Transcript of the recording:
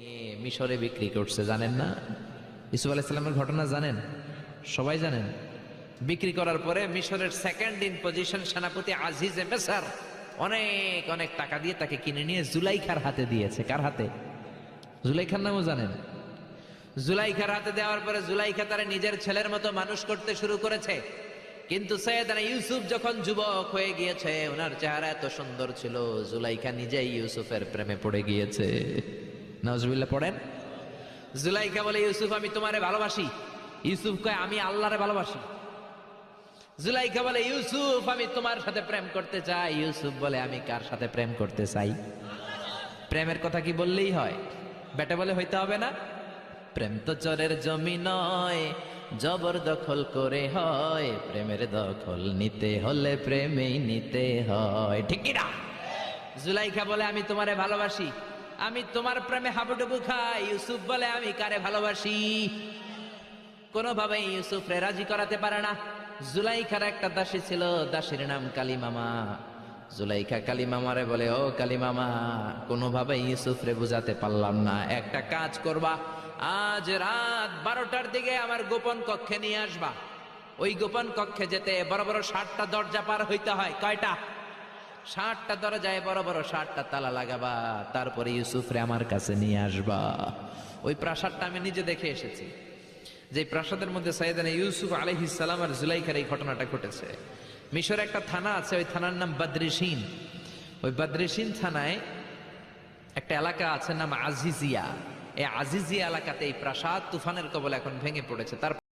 এ মিশরে বিক্রি করছে, জানেন না? ইসুফ আলাইসাল্লামের ঘটনা জানেন? সবাই জানেন? বিক্রি করার পরে মিশরের সেকেন্ড ইন পজিশন সেনাপতি আজিজ মেসার অনেক অনেক টাকা দিয়ে তাকে কিনে নিয়ে জুলাইখার হাতে দিয়েছে। কার হাতে? জুলাইখার নামও জানেন? জুলাইখার হাতে দেওয়ার পরে জুলাইখা তারা নিজের ছেলের মতো মানুষ করতে শুরু করেছে। কিন্তু সৈয়দানা ইউসুফ যখন যুবক হয়ে গিয়েছে, ওনার চেহারা এত সুন্দর ছিল, জুলাইখা নিজেই ইউসুফের প্রেমে পড়ে গিয়েছে। নজরুল্লাহ পড়েন। জুলাইখা বলে, ইউসুফ, আমি তোমারে ভালোবাসি। ইউসুফ কয়, আমি আল্লাহরে ভালোবাসি। জুলাইখা বলে, ইউসুফ, আমি তোমার সাথে প্রেম করতে চাই। ইউসুফ বলে, আমি কার সাথে প্রেম করতে চাই? প্রেমের কথা কি বললেই হয়? বেটা বলে, হইতে হবে না। প্রেম তো চরের জমি নয়, জবর দখল করে হয়। প্রেমের দখল নিতে হলে প্রেমেই নিতে হয়। ঠিক না? জুলাইখা বলে, আমি তোমারে ভালোবাসি। আমি তোমার প্রেমে হাবুডুবু খাই। ইউসুফ বলে, আমি কারে ভালোবাসি? কোনোভাবে ইউসুফ রে রাজি করাতে পারে না। জুলাইখার একটা দাসী ছিল, দাসীর নাম কালী মামা জুলাইখা কালী মামারে বলে, ও কালী মামা কোনোভাবে ইউসুফ রে বুঝাতে পারলাম না। একটা কাজ করবা, আজ রাত বারোটার দিকে আমার গোপন কক্ষে নিয়ে আসবা। ওই গোপন কক্ষে যেতে বড় বড় ষাটটা দরজা পার হইতে হয়। কয়টা? ষাটটা দরজায় বড় বড় ষাটটা তালা লাগাবা, তারপরে ইউসুফরে আমার কাছে নিয়ে আসবা। ওই প্রাসাদটা আমি নিজে দেখে এসেছি। যে প্রাসাদের মধ্যে সাইদানা ইউসুফ আলহিসাল্লাম আর জুলাইখার এই ঘটনাটা ঘটেছে। মিশরে একটা থানা আছে, ওই থানার নাম বাদ্রিসিন। ওই বাদ্রিসিন থানায় একটা এলাকা আছে, নাম আজিজিয়া। এই আজিজিয়া এলাকাতে এই প্রাসাদ তুফানের কবল এখন ভেঙে পড়েছে। তার